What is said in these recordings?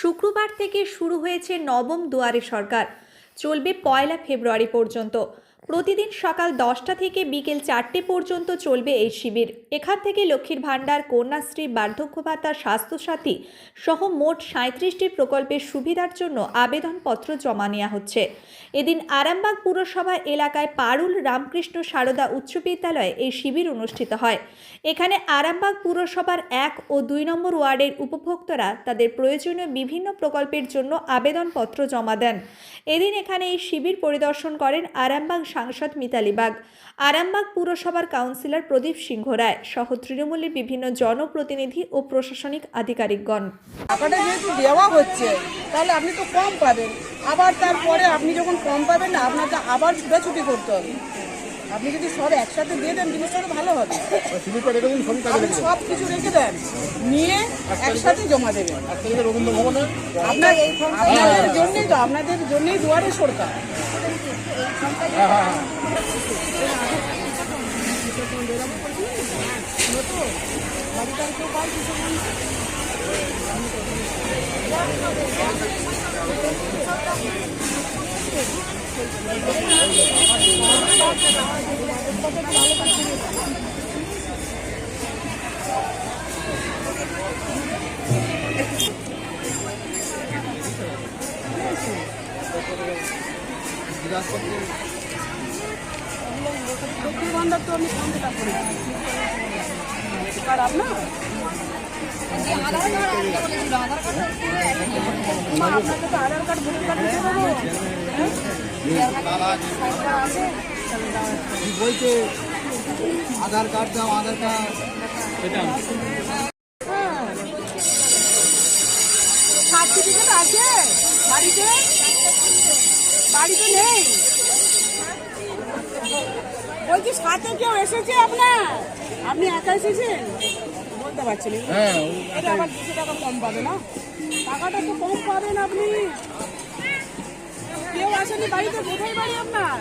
শুক্রবার থেকে শুরু হয়েছে নবম দুয়ারে সরকার। চলবে পয়লা ফেব্রুয়ারি পর্যন্ত। প্রতিদিন সকাল দশটা থেকে বিকেল চারটে পর্যন্ত চলবে এই শিবির। এখান থেকে লক্ষ্মীর ভাণ্ডার, কন্যাশ্রী, বার্ধক্য ভাতা, স্বাস্থ্যসাথী সহ মোট সাঁত্রিশটি প্রকল্পের সুবিধার জন্য আবেদনপত্র জমা নেওয়া হচ্ছে। এদিন আরামবাগ পুরসভা এলাকায় পারুল রামকৃষ্ণ সারদা উচ্চ বিদ্যালয়ে এই শিবির অনুষ্ঠিত হয়। এখানে আরামবাগ পুরসভার এক ও দুই নম্বর ওয়ার্ডের উপভোক্তারা তাদের প্রয়োজনীয় বিভিন্ন প্রকল্পের জন্য আবেদনপত্র জমা দেন। এদিন এখানে এই শিবির পরিদর্শন করেন আরামবাগ সাংসদ মিতালি বাগ আরামবাগ পুরসভার কাউন্সিলর প্রদীপ সিংহ রায় সহ তৃণমূলের বিভিন্ন জনপ্রতিনিধি ও প্রশাসনিক আধিকারিকগণ। টাকাটা যেহেতু দেওয়া হচ্ছে তাহলে আপনি তো কম পাবেন। আবার তারপরে আপনি যখন কম পাবেন না আপনাকে আবার ছুটাছুটি করতে হবে। আপনি যদি সব একসাথে দিয়ে দেন জিনিসটা ভালো হবে। আপনি সব কিছু রেখে দেন নিয়ে একসাথে জমা দেবেন। আপনার আপনাদের জন্যই তো আপনাদের জন্যই দুয়ারে সরকার। হ্যাঁ হ্যাঁ আধার কার্ড আধার কার্ড দাও আধার কার্ড সেটা সার্টিফিকেট আছে বাড়িতে বাড়িতে নেই। বলছি সাথে কেউ এসেছে আপনার? আপনি একা এসেছেন? বলতে পারছেন হ্যাঁ এটা আবার দুশো টাকা কম পাবে না? টাকাটা তো কম পাবেন আপনি। কেউ আসেনি বাড়িতে? কোথায় বাড়ি আপনার?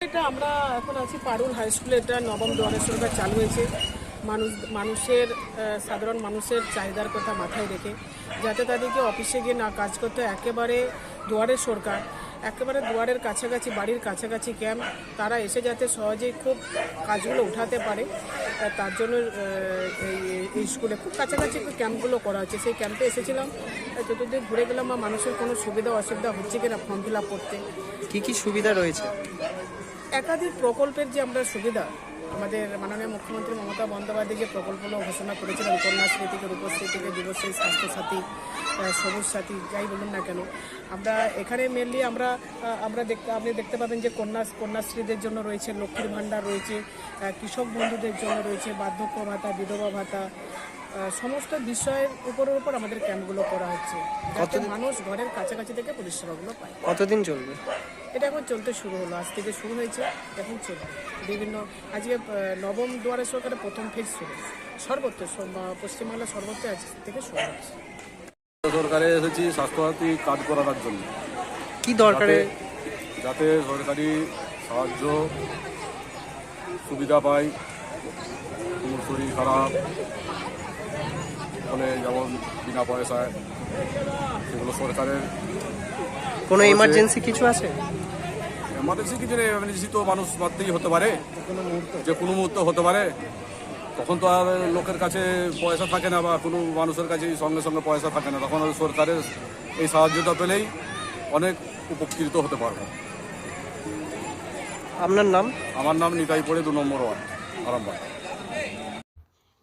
এটা আমরা এখন আছি পারুল হাই স্কুলে। এটা নবম দুয়ারে সরকার চালু হয়েছে। মানুষ মানুষের সাধারণ মানুষের চাহিদার কথা মাথায় রেখে যাতে তাদেরকে অফিসে গিয়ে না কাজ করতে একেবারে দুয়ারে সরকার একেবারে দুয়ারের কাছাকাছি বাড়ির কাছাকাছি ক্যাম্প তারা এসে যাতে সহজেই খুব কাজগুলো উঠাতে পারে। তার জন্য এই- স্কুলে খুব কাছাকাছি ক্যাম্পগুলো করা হচ্ছে। সেই ক্যাম্পে এসেছিলাম চতুর্দিক ঘুরে গেলাম বা মানুষের কোনো সুবিধা অসুবিধা হচ্ছে কিনা ফর্ম ফিল আপ করতে। কী কী সুবিধা রয়েছে? একাধিক প্রকল্পের যে আমরা সুবিধা আমাদের মাননীয় মুখ্যমন্ত্রী মমতা বন্দ্যোপাধ্যায় যে প্রকল্পগুলো ঘোষণা করেছিলেন কন্যাশ্রী থেকে রূপশ্রী থেকে যুবশ্রী স্বাস্থ্যসাথী সবুজ সাথী যাই বলুন না কেন আমরা এখানে মেনলি আমরা আমরা দেখতে আপনি দেখতে পাবেন যে কন্যা কন্যাশ্রীদের জন্য রয়েছে লক্ষ্মীর ভাণ্ডার রয়েছে কৃষক বন্ধুদের জন্য রয়েছে বার্ধক্য ভাতা বিধবা ভাতা সমস্ত বিষয়ের উপরের উপর আমাদের ক্যাম্পগুলো করা হচ্ছে যাতে মানুষ ঘরের কাছাকাছি থেকে পরিষেবাগুলো পায়। কতদিন চলবে? এটা এখন চলতে শুরু হলো আজ থেকে শুরু হয়েছে এখন চলবে। বিভিন্ন আজকে নবম দুয়ারে সরকারের প্রথম ফেজ শুরু সর্বত্র পশ্চিমবাংলার সর্বত্র আজ থেকে শুরু হচ্ছে। সরকারে এসেছি স্বাস্থ্যসাথী কার্ড করানোর জন্য। কি দরকারে? যাতে- সরকারি সাহায্য সুবিধা পাই কোনো শরীর খারাপ হলে যেমন বিনা পয়সায় সেগুলো সরকারের কোনো ইমার্জেন্সি কিছু আছে? এমার্জেন্সি কিছু নেই এমার্জেন্সি তো মানুষ মারতেই হতে পারে যে কোনো মুহূর্ত হতে পারে তখন তো আর লোকের কাছে পয়সা থাকে না বা কোনো মানুষের কাছে সঙ্গে সঙ্গে পয়সা থাকে না। তখন সরকারের এই সাহায্যটা পেলেই অনেক উপকৃত হতে পারবে। আপনার নাম? আমার নাম নিতাই পড়ে দু নম্বর ওয়ার্ড আরামবাগ।